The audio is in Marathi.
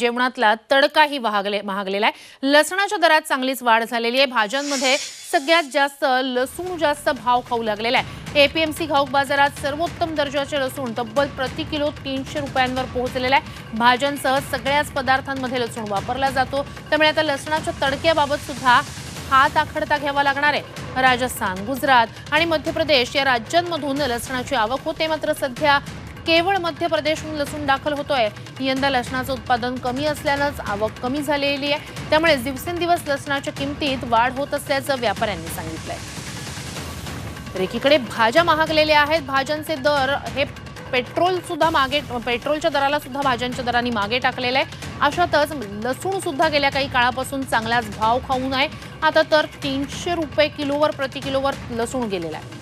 जेवणातला तडकाही महागले महागलेला आहे. लसणाच्या दरात चांगलीच वाढ झालेली आहे. भाज्यांमध्ये सगळ्यात जास्त लसूण जास्त भाव खाऊ लागलेला आहे. एपीएमसी घाऊक बाजारात सर्वोत्तम दर्जाचे लसूण तब्बल प्रति किलो तीनशे रुपयांवर पोहोचलेला आहे. भाज्यांसह सगळ्याच पदार्थांमध्ये लसूण वापरला जातो. त्यामुळे आता लसणाच्या तडक्याबाबत सुद्धा हात आखडता घ्यावा लागणार आहे. राजस्थान गुजरात आणि मध्य प्रदेश या राज्यांमधून लसणाची आवक होते मात्र सध्या केवळ मध्य प्रदेशहून लसूण दाखल होतोय. यंदा लसणाचं उत्पादन कमी असल्यानंच आवक कमी झालेली आहे. त्यामुळे दिवसेंदिवस लसणाच्या किमतीत वाढ होत असल्याचं व्यापाऱ्यांनी सांगितलंय. तर एकीकडे भाज्या महागलेल्या आहेत. भाज्यांचे दर हे पेट्रोल सुद्धा मागे पेट्रोलच्या दराला सुद्धा भाज्यांच्या दरांनी मागे टाकलेलं आहे. अशातच लसूण सुद्धा गेल्या काही काळापासून चांगलाच भाव खाऊन आहे. आता तर तीनशे रुपये किलोवर प्रति किलोवर लसूण गेलेला आहे.